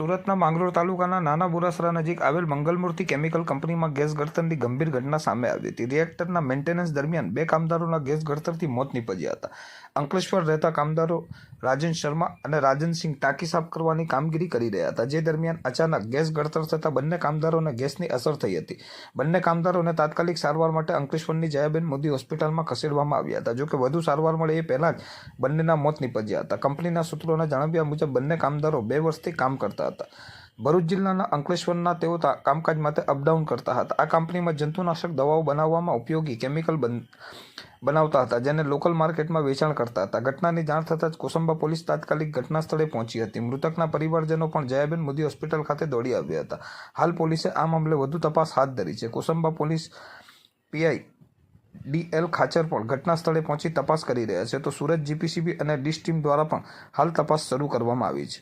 સુરતના માંગરોળ તાલુકાના નાના બુરાસરા નજીક આવેલ મંગલમૂર્તિ કેમિકલ કંપનીમાં ગેસ ગળતરની ગંભીર ઘટના સામે આવી હતી. રિએક્ટરના મેન્ટેનન્સ દરમિયાન બે કામદારોના ગેસ ગળતરથી મોત નીપજ્યા હતા. અંકલેશ્વર રહેતા કામદારો રાજન શર્મા અને રાજનસિંહ ટાંકી સાફ કરવાની કામગીરી કરી રહ્યા હતા, જે દરમિયાન અચાનક ગેસ ગળતર થતાં બંને કામદારોને ગેસની અસર થઈ હતી. બંને કામદારોને તાત્કાલિક સારવાર માટે અંકલેશ્વરની જયાબેન મોદી હોસ્પિટલમાં ખસેડવામાં આવ્યા હતા. જોકે વધુ સારવાર મળે એ પહેલાં જ બંનેના મોત નીપજ્યા હતા. કંપનીના સૂત્રોના જણાવ્યા મુજબ, બંને કામદારો બે વર્ષથી કામ કરતા હતા. ભરૂચ જિલ્લાના અંકલેશ્વરના તેઓ કામકાજ માટે અપડાઉન કરતા હતા. આ કંપનીમાં જંતુનાશક દવાઓ બનાવવામાં ઉપયોગી કેમિકલ બન, બનાવતા હતા, જેને લોકલ માર્કેટમાં વેચાણ કરતા હતા. ઘટનાની જાણ થતાં જ કોસંબા પોલીસ તાત્કાલિક ઘટના સ્થળે પહોંચી હતી. મૃતકના પરિવારજનો પણ જયાબેન મોદી હોસ્પિટલ ખાતે દોડી આવ્યા હતા. હાલ પોલીસે આ મામલે વધુ તપાસ હાથ ધરી છે. Kosamba police PI DL Khachar પણ ઘટના સ્થળે પહોંચી તપાસ કરી રહ્યા છે. તો સુરત જીપીસીબી અને ડીશ ટીમ દ્વારા પણ હાલ તપાસ શરૂ કરવામાં આવી છે.